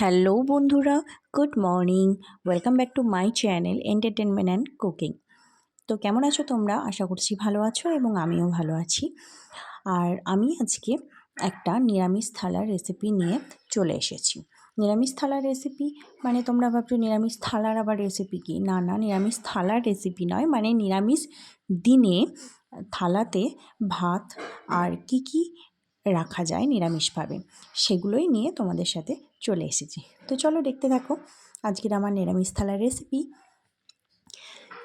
Hello বন্ধুরা, good morning. Welcome back to my channel entertainment and cooking. তো কেমন আছো তোমরা? আশা করছি ভালো আছো এবং আমিও ভালো আছি। আর আমি আজকে একটা নিরামিষ থালার রেসিপি নিয়ে চলে এসেছি। নিরামিষ থালার রেসিপি মানে তোমরা ভাবছ নিরামিষ থালার আবার রেসিপি কি? না না, নিরামিষ থালার রেসিপি নয় মানে নিরামিষ দিনে থালাতে ভাত আর কি কি রাখা যায় নিরামিষভাবে, সেগুলোই নিয়ে তোমাদের সাথে চলে এসেছি। তো চলো দেখতে থাকো আজকের আমার নিরামিষ থালার রেসিপি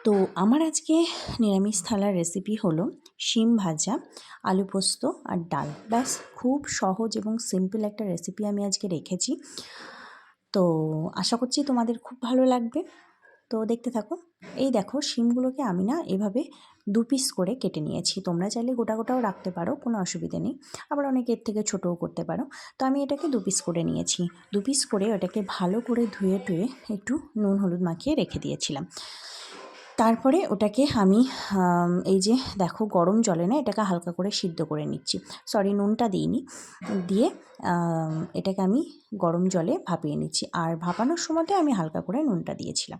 তো আমার আজকে নিরামিষ থালার রেসিপি হলো শিম ভাজা, আলু পোস্ত আর ডাল। ব্যাস, খুব সহজ এবং সিম্পল একটা রেসিপি আমি আজকে রেখেছি। তো আশা করছি তোমাদের খুব ভালো লাগবে। তো দেখতে থাকো। এই দেখো শিমগুলোকে আমি না এভাবে দু পিস করে কেটে নিয়েছি। তোমরা চাইলে গোটা গোটাও রাখতে পারো, কোনো অসুবিধে নেই। আবার অনেকে এর থেকে ছোটও করতে পারো। তো আমি এটাকে দু পিস করে নিয়েছি। দু পিস করে ওটাকে ভালো করে ধুয়ে টুয়ে একটু নুন, হলুদ মাখিয়ে রেখে দিয়েছিলাম। তারপরে ওটাকে আমি এই যে দেখো গরম জলে না এটাকে হালকা করে সিদ্ধ করে নিচ্ছি। সরি নুনটা দিইনি। দিয়ে এটাকে আমি গরম জলে ভাপিয়ে নিচ্ছি। আর ভাপানোর সময়তে আমি হালকা করে নুনটা দিয়েছিলাম।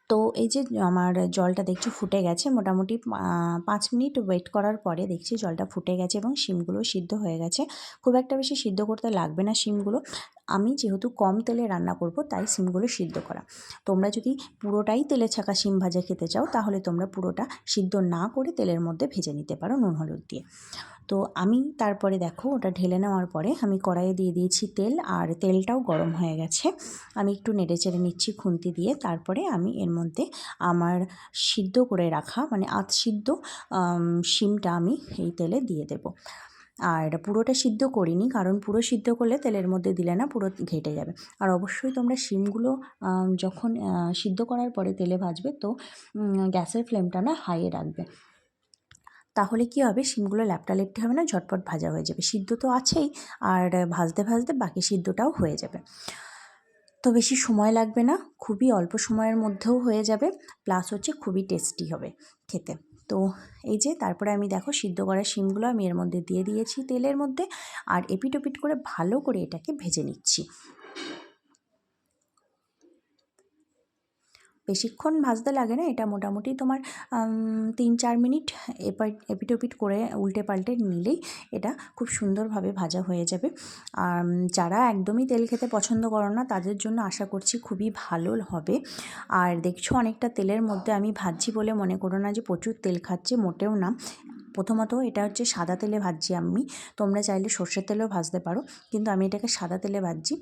তো এই যে আমার জলটা দেখছি ফুটে গেছে, মোটামুটি পাঁচ মিনিট ওয়েট করার পরে দেখছি জলটা ফুটে গেছে এবং শিমগুলো সিদ্ধ হয়ে গেছে। খুব একটা বেশি সিদ্ধ করতে লাগবে না শিমগুলো। আমি যেহেতু কম তেলে রান্না করব, তাই শিমগুলো সিদ্ধ করা। তোমরা যদি পুরোটাই তেলে ছাকা শিম ভাজা খেতে চাও, তাহলে তোমরা পুরোটা সিদ্ধ না করে তেলের মধ্যে ভেজে নিতে পারো নুন হলুদ দিয়ে। তো আমি তারপরে দেখো, ওটা ঢেলে নেওয়ার পরে আমি কড়াইয়ে দিয়ে দিয়েছি তেল, আর তেলটাও গরম হয়ে গেছে। আমি একটু নেড়ে চেড়ে নিচ্ছি খুন্তি দিয়ে, তারপরে আমি এর মধ্যে আমার সিদ্ধ করে রাখা মানে আধ সিদ্ধ শিমটা আমি এই তেলে দিয়ে দেব। আর পুরোটা সিদ্ধ করিনি, কারণ পুরো সিদ্ধ করলে তেলের মধ্যে দিলে না পুরো ঘেটে যাবে। আর অবশ্যই তোমরা শিমগুলো যখন সিদ্ধ করার পরে তেলে ভাজবে তো গ্যাসের ফ্লেমটা না হাইয়ে রাখবে। তাহলে কি হবে? শিমগুলো ল্যাপটা লেপটি হবে না, ঝটপট ভাজা হয়ে যাবে। সিদ্ধ তো আছেই, আর ভাজতে ভাজতে বাকি সিদ্ধটাও হয়ে যাবে। তো বেশি সময় লাগবে না, খুবই অল্প সময়ের মধ্যেও হয়ে যাবে প্লাস হচ্ছে খুবই টেস্টি হবে খেতে। তো এই যে, তারপরে আমি দেখো সিদ্ধ করা শিমগুলো আমি এর মধ্যে দিয়ে দিয়েছি তেলের মধ্যে, আর এপিট ওপিট করে ভালো করে এটাকে ভেজে নিচ্ছি। বেশিক্ষণ ভাজতে লাগে না, এটা মোটামুটি তোমার তিন চার মিনিট এপিট ওপিট করে উল্টে পাল্টে নিলেই এটা খুব সুন্দরভাবে ভাজা হয়ে যাবে। আর যারা একদমই তেল খেতে পছন্দ করো না, তাদের জন্য আশা করছি খুবই ভালো হবে। আর দেখছ অনেকটা তেলের মধ্যে আমি ভাজছি বলে মনে করো না যে প্রচুর তেল খাচ্ছে, মোটেও না। প্রথমত এটা হচ্ছে সাদা তেলে ভাজছি আমি। তোমরা চাইলে সর্ষের তেলেও ভাজতে পারো, কিন্তু আমি এটাকে সাদা তেলে ভাজছি।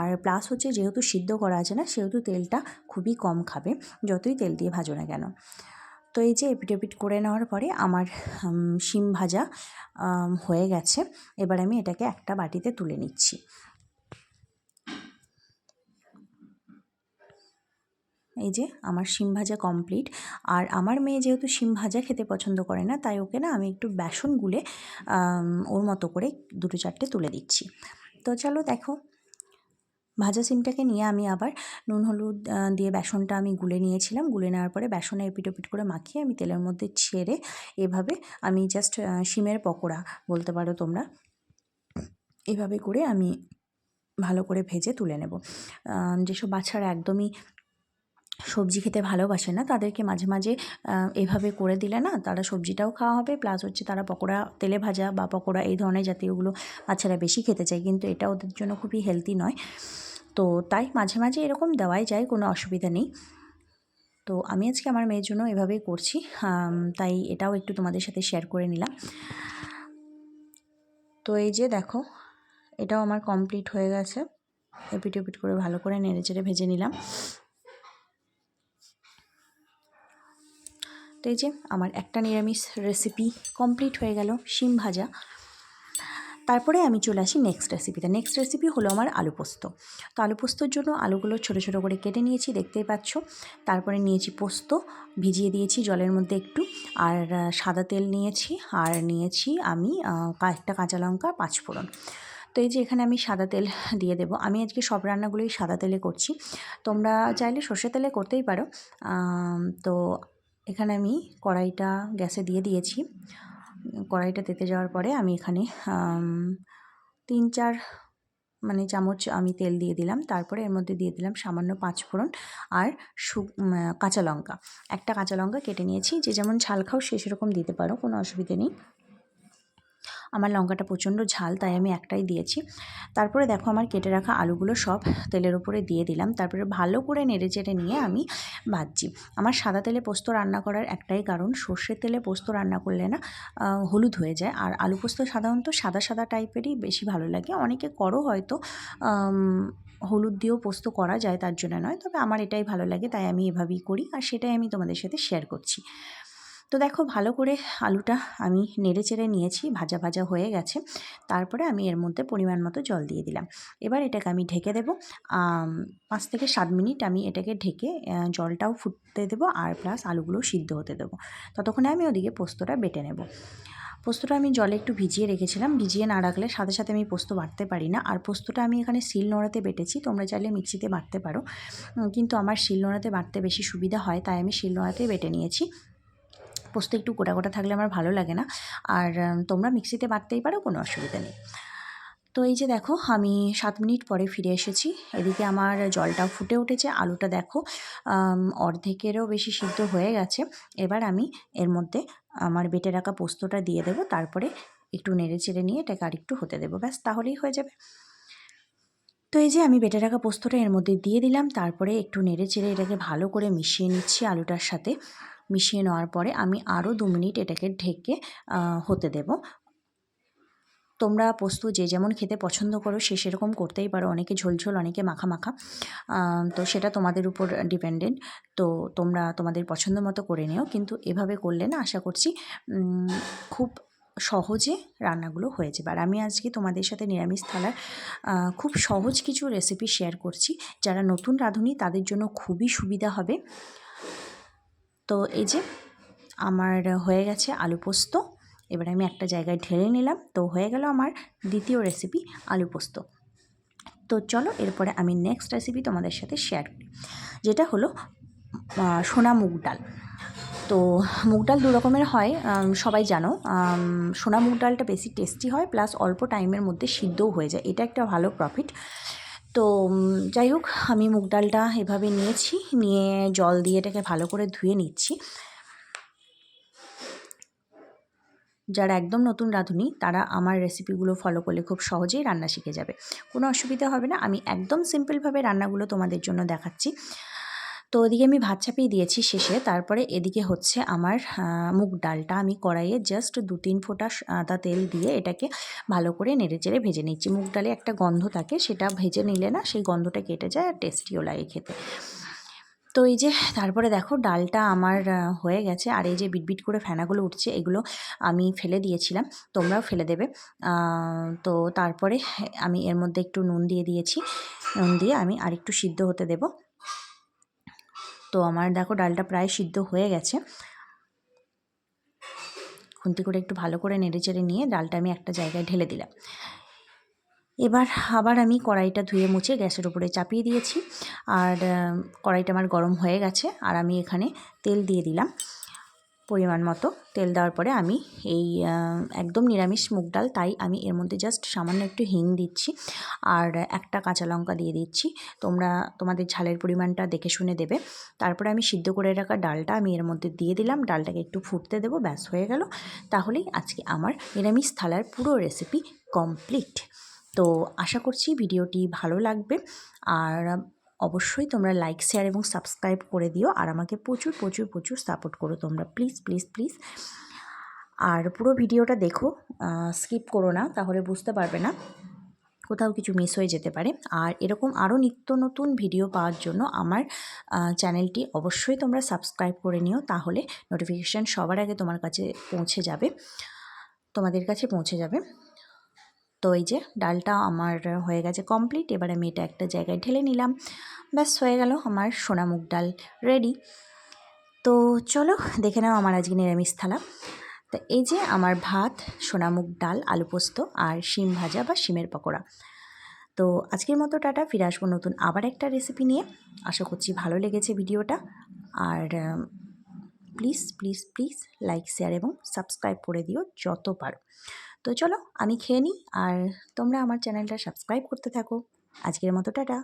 আর প্লাস হচ্ছে যেহেতু সিদ্ধ করা আছে না, সেহেতু তেলটা খুবই কম খাবে, যতই তেল দিয়ে ভাজো না কেন। তো এই যে এপিট এপিট করে নেওয়ার পরে আমার শিম ভাজা হয়ে গেছে। এবার আমি এটাকে একটা বাটিতে তুলে নিচ্ছি। এই যে আমার শিম ভাজা কমপ্লিট আর আমার মেয়ে যেহেতু শিম ভাজা খেতে পছন্দ করে না, তাই ওকে না আমি একটু বেসন গুলে ওর মতো করে দুটো চারটে তুলে দিচ্ছি। তো চলো দেখো, ভাজা সিমটাকে নিয়ে আমি আবার নুন, হলুদ দিয়ে বেসনটা আমি গুলে নিয়েছিলাম। গুলে নেওয়ার পরে বেসনে এপিট ওপিট করে মাখিয়ে আমি তেলের মধ্যে ছেড়ে এভাবে আমি জাস্ট শিমের পকোড়া বলতে পারো তোমরা। এভাবে করে আমি ভালো করে ভেজে তুলে নেব। যেসব বাচ্চারা একদমই সবজি খেতে ভালোবাসে না, তাদেরকে মাঝে মাঝে এভাবে করে দিলে না তারা সবজিটাও খাওয়া হবে প্লাস হচ্ছে তারা পকোড়া, তেলে ভাজা বা পকোড়া এই ধরনের জাতীয়গুলো বাচ্চারা বেশি খেতে চায়, কিন্তু এটা ওদের জন্য খুবই হেলদি নয়। তো তাই মাঝে মাঝে এরকম দেওয়াই যায়, কোনো অসুবিধা নেই। তো আমি আজকে আমার মেয়ের জন্য এভাবেই করছি তাই এটাও একটু তোমাদের সাথে শেয়ার করে নিলাম। তো এই যে দেখো, এটাও আমার কমপ্লিট হয়ে গেছে। এপিট এপিট করে ভালো করে নেড়ে চেড়ে ভেজে নিলাম। তো এই যে আমার একটা নিরামিষ রেসিপি কমপ্লিট হয়ে গেল, শিম ভাজা। তারপরে আমি চলে আসি নেক্সট রেসিপিতে নেক্সট রেসিপি হলো আমার আলু পোস্ত। তো আলু পোস্তর জন্য আলুগুলো ছোটো ছোটো করে কেটে নিয়েছি, দেখতেই পাচ্ছ। তারপরে নিয়েছি পোস্ত, ভিজিয়ে দিয়েছি জলের মধ্যে একটু। আর সাদা তেল নিয়েছি, আর নিয়েছি আমি একটা কাঁচা লঙ্কা পাঁচফোড়ন তো এই যে এখানে আমি সাদা তেল দিয়ে দেবো। আমি আজকে সব রান্নাগুলোই সাদা তেলে করছি। তোমরা চাইলে সর্ষে তেলে করতেই পারো। তো এখানে আমি কড়াইটা গ্যাসে দিয়ে দিয়েছি। কড়াইটা তেতে যাওয়ার পরে আমি এখানে তিন, চার মানে চামচ আমি তেল দিয়ে দিলাম। তারপরে এর মধ্যে দিয়ে দিলাম সামান্য পাঁচফোড়ন আর সু কাঁচা লঙ্কা। একটা কাঁচা লঙ্কা কেটে নিয়েছি। যে যেমন ঝাল খাও সে সেরকম দিতে পারো, কোনো অসুবিধে নেই। আমার লঙ্কাটা প্রচণ্ড ঝাল, তাই আমি একটাই দিয়েছি। তারপরে দেখো আমার কেটে রাখা আলুগুলো সব তেলের উপরে দিয়ে দিলাম। তারপরে ভালো করে নেড়ে চেড়ে নিয়ে আমি ভাজছি। আমার সাদা তেলে পোস্ত রান্না করার একটাই কারণ, সর্ষের তেলে পোস্ত রান্না করলে না হলুদ হয়ে যায়। আর আলু পোস্ত সাধারণত সাদা সাদা টাইপেরই বেশি ভালো লাগে। অনেকে করো হয়তো হলুদ দিয়েও পোস্ত করা যায়, তার জন্য নয়। তবে আমার এটাই ভালো লাগে, তাই আমি এভাবেই করি। আর সেটাই আমি তোমাদের সাথে শেয়ার করছি। তো দেখো ভালো করে আলুটা আমি নেড়ে চেড়ে নিয়েছি, ভাজা ভাজা হয়ে গেছে। তারপরে আমি এর মধ্যে পরিমাণ মতো জল দিয়ে দিলাম। এবার এটাকে আমি ঢেকে দেবো। পাঁচ থেকে সাত মিনিট আমি এটাকে ঢেকে জলটাও ফুটতে দেবো আর প্লাস আলুগুলোও সিদ্ধ হতে দেবো। ততক্ষণে আমি ওদিকে পোস্তটা বেটে নেব। পোস্তটা আমি জলে একটু ভিজিয়ে রেখেছিলাম। ভিজিয়ে না রাখলে সাথে সাথে আমি পোস্ত বাটতে পারি না। আর পোস্তটা আমি এখানে শিল নোড়াতে বেটেছি, তোমরা চাইলে মিক্সিতে বাটতে পারো। কিন্তু আমার শিল নোড়াতে বাটতে বেশি সুবিধা হয়, তাই আমি শিল নোড়াতেই বেটে নিয়েছি। পোস্ত একটু গোটা গোটা থাকলে আমার ভালো লাগে না। আর তোমরা মিক্সিতে বাটতেই পারো, কোনো অসুবিধা নেই। তো এই যে দেখো, আমি সাত মিনিট পরে ফিরে এসেছি। এদিকে আমার জলটা ফুটে উঠেছে, আলুটা দেখো অর্ধেকেরও বেশি সিদ্ধ হয়ে গেছে। এবার আমি এর মধ্যে আমার বেটে রাখা পোস্তটা দিয়ে দেবো, তারপরে একটু নেড়ে চেড়ে নিয়ে এটাকে আরেকটু হতে দেবো। ব্যাস, তাহলেই হয়ে যাবে। তো এই যে আমি বেটে রাখা পোস্তটা এর মধ্যে দিয়ে দিলাম, তারপরে একটু নেড়ে চেড়ে এটাকে ভালো করে মিশিয়ে নিচ্ছি আলুটার সাথে। মিশিয়ে নেওয়ার পরে আমি আরও দু মিনিট এটাকে ঢেকে হতে দেব। তোমরা পোস্ত যে যেমন খেতে পছন্দ করো, সে সেরকম করতেই পারো। অনেকে ঝোলঝোল অনেকে মাখা মাখা। তো সেটা তোমাদের উপর ডিপেন্ডেন্ট। তো তোমরা তোমাদের পছন্দ মতো করে নিও। কিন্তু এভাবে করলে না, আশা করছি খুব সহজে রান্নাগুলো হয়ে যাবে। আর আমি আজকে তোমাদের সাথে নিরামিষ থালার খুব সহজ কিছু রেসিপি শেয়ার করছি। যারা নতুন রাঁধুনি, তাদের জন্য খুবই সুবিধা হবে। তো এই যে আমার হয়ে গেছে আলু পোস্ত। এবার আমি একটা জায়গায় ঢেলে নিলাম। তো হয়ে গেল আমার দ্বিতীয় রেসিপি আলু পোস্ত। তো চলো এরপরে আমি নেক্সট রেসিপি তোমাদের সাথে শেয়ার করি। যেটা হলো সোনা মুগ ডাল। তো মুগ ডাল দু রকমের হয় সবাই জানো। সোনা মুগ ডালটা বেশি টেস্টি হয় প্লাস অল্প টাইমের মধ্যে সিদ্ধও হয়ে যায়। এটা একটা ভালো প্রফিট তো যাই হোক, আমি মুগ ডালটা এভাবে নিয়েছি, নিয়ে জল দিয়ে এটাকে ভালো করে ধুয়ে নিচ্ছি। যারা একদম নতুন রাঁধুনি, তারা আমার রেসিপিগুলো ফলো করলে খুব সহজেই রান্না শিখে যাবে। কোনো অসুবিধা হবে না, আমি একদম সিম্পলভাবে রান্নাগুলো তোমাদের জন্য দেখাচ্ছি। তো ওদিকে আমি ভাত চাপিয়ে দিয়েছি শেষে। তারপরে এদিকে হচ্ছে আমার মুগ ডালটা আমি কড়াইয়ে জাস্ট দু তিন ফোঁটা আদা তেল দিয়ে এটাকে ভালো করে নেড়ে চেড়ে ভেজে নিচ্ছি। মুগ ডালে একটা গন্ধ থাকে, সেটা ভেজে নিলে না সেই গন্ধটা কেটে যায় আর টেস্টিও লাগে খেতে। তো এই যে, তারপরে দেখো ডালটা আমার হয়ে গেছে আর এই যে বিটবিট করে ফেনাগুলো উঠছে, এগুলো আমি ফেলে দিয়েছিলাম, তোমরাও ফেলে দেবে। তো তারপরে আমি এর মধ্যে একটু নুন দিয়ে দিয়েছি। নুন দিয়ে আমি আরেকটু সিদ্ধ হতে দেব। তো আমার দেখো ডালটা প্রায় সিদ্ধ হয়ে গেছে। খুন্তি করে একটু ভালো করে নেড়েচেড়ে নিয়ে ডালটা আমি একটা জায়গায় ঢেলে দিলাম। এবার আবার আমি কড়াইটা ধুয়ে মুছে গ্যাসের উপরে চাপিয়ে দিয়েছি। আর কড়াইটা আমার গরম হয়ে গেছে। আর আমি এখানে তেল দিয়ে দিলাম। পরিমাণ মতো তেল দেওয়ার পরে আমি এই একদম নিরামিষ মুগ ডাল, তাই আমি এর মধ্যে জাস্ট সামান্য একটু হিং দিচ্ছি আর একটা কাঁচা লঙ্কা দিয়ে দিচ্ছি। তোমরা, তোমাদের ঝালের পরিমাণটা দেখে শুনে দেবে। তারপরে আমি সিদ্ধ করে রাখা ডালটা আমি এর মধ্যে দিয়ে দিলাম। ডালটাকে একটু ফুটতে দেবো, ব্যাস হয়ে গেল। তাহলেই আজকে আমার নিরামিষ থালার পুরো রেসিপি কমপ্লিট তো আশা করছি ভিডিওটি ভালো লাগবে। আর অবশ্যই তোমরা লাইক শেয়ার এবং সাবস্ক্রাইব করে দিও আর আমাকে প্রচুর প্রচুর প্রচুর সাপোর্ট করো তোমরা। প্লিজ প্লিজ প্লিজ আর পুরো ভিডিওটা দেখো স্কিপ করো না, তাহলে বুঝতে পারবে না কোথাও কিছু মিস হয়ে যেতে পারে। আর এরকম আরও নিত্য নতুন ভিডিও পাওয়ার জন্য আমার চ্যানেলটি অবশ্যই তোমরা সাবস্ক্রাইব করে নিও, তাহলে নোটিফিকেশান সবার আগে তোমার কাছে পৌঁছে যাবে, তোমাদের কাছে পৌঁছে যাবে। তো এই যে ডালটা আমার হয়ে গেছে কমপ্লিট এবার আমি এটা একটা জায়গায় ঢেলে নিলাম। ব্যাস, হয়ে গেল আমার সোনা মুগ ডাল রেডি তো চলো দেখে নাও আমার আজকে নিরামিষ থালা। তো এই যে আমার ভাত, সোনামুগ ডাল, আলু পোস্ত আর শিম ভাজা বা শিমের পকোড়া। তো আজকের মতো টাটা, ফিরে আসব নতুন আবার একটা রেসিপি নিয়ে। আশা করছি ভালো লেগেছে ভিডিওটা। আর please please please like share এবং সাবস্ক্রাইব করে দিও যত পারো। তো চলো আমি খেয়ে নিই আর তোমরা আমার চ্যানেলটা সাবস্ক্রাইব করতে থাকো। আজকের মতো টাটা।